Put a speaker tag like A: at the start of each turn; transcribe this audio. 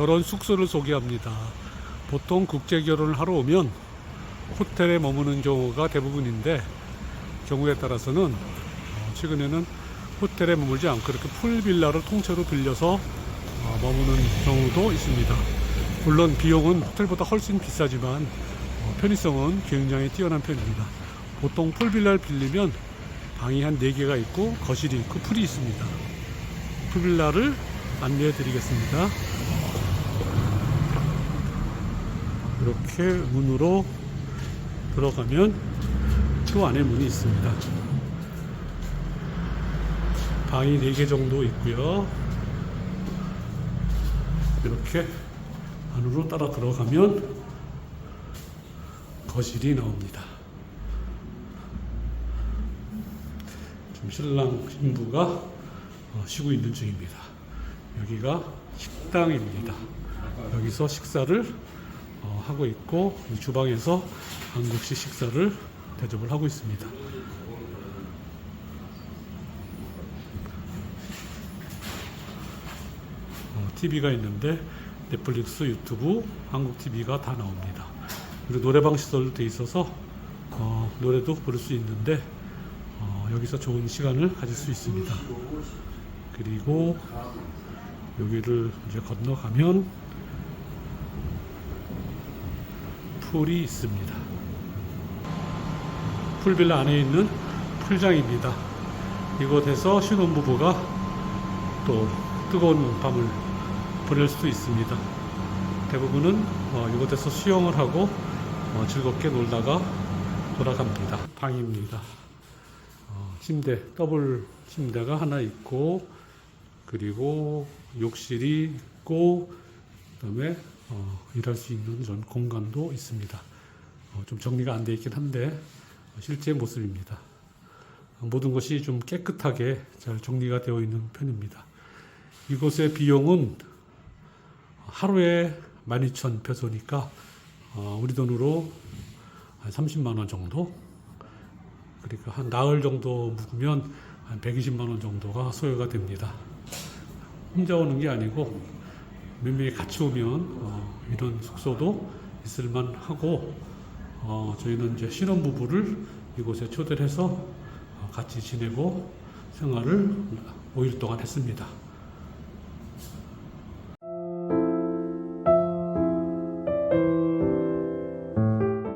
A: 결혼 숙소를 소개합니다. 보통 국제 결혼을 하러 오면 호텔에 머무는 경우가 대부분인데 경우에 따라서는 어, 최근에는 호텔에 머물지 않고 이렇게 풀빌라를 통째로 빌려서 어, 머무는 경우도 있습니다. 물론 비용은 호텔보다 훨씬 비싸지만 어, 편의성은 굉장히 뛰어난 편입니다. 보통 풀빌라를 빌리면 방이 한 4개가 있고 거실이 있고 풀이 있습니다. 풀빌라를 안내해 드리겠습니다. 이렇게 문으로 들어가면 또 안에 문이 있습니다. 방이 4개 정도 있고요. 이렇게 안으로 따라 들어가면 거실이 나옵니다. 지금 신랑 신부가 어, 쉬고 있는 중입니다. 여기가 식당입니다. 여기서 식사를 어, 하고 있고 이 주방에서 한국식 식사를 대접을 하고 있습니다. TV가 있는데 넷플릭스, 유튜브, 한국 TV가 다 나옵니다. 그리고 노래방 시설도 돼 있어서 어, 노래도 부를 수 있는데 어, 여기서 좋은 시간을 가질 수 있습니다. 그리고 여기를 이제 건너가면 풀이 있습니다. 풀빌라 안에 있는 풀장입니다. 이곳에서 신혼부부가 또 뜨거운 밤을 보낼 수도 있습니다. 대부분은 어, 이곳에서 수영을 하고 어, 즐겁게 놀다가 돌아갑니다. 방입니다. 어, 침대, 더블 침대가 하나 있고, 그리고 욕실이 있고, 그 다음에 어, 일할 수 있는 전 공간도 있습니다. 어, 좀 정리가 안 돼 있긴 한데, 실제 모습입니다. 어, 모든 것이 좀 깨끗하게 잘 정리가 되어 있는 편입니다. 이곳의 비용은 하루에 12,000페소니까 어, 우리 돈으로 한 30만 원 정도 그러니까 한 나흘 정도 묵으면 한 120만 원 정도가 소요가 됩니다. 혼자 오는 게 아니고 몇 명이 같이 오면 어, 이런 숙소도 있을만 하고 어, 저희는 이제 신혼 부부를 이곳에 초대를 해서 어, 같이 지내고 생활을 5일 동안 했습니다.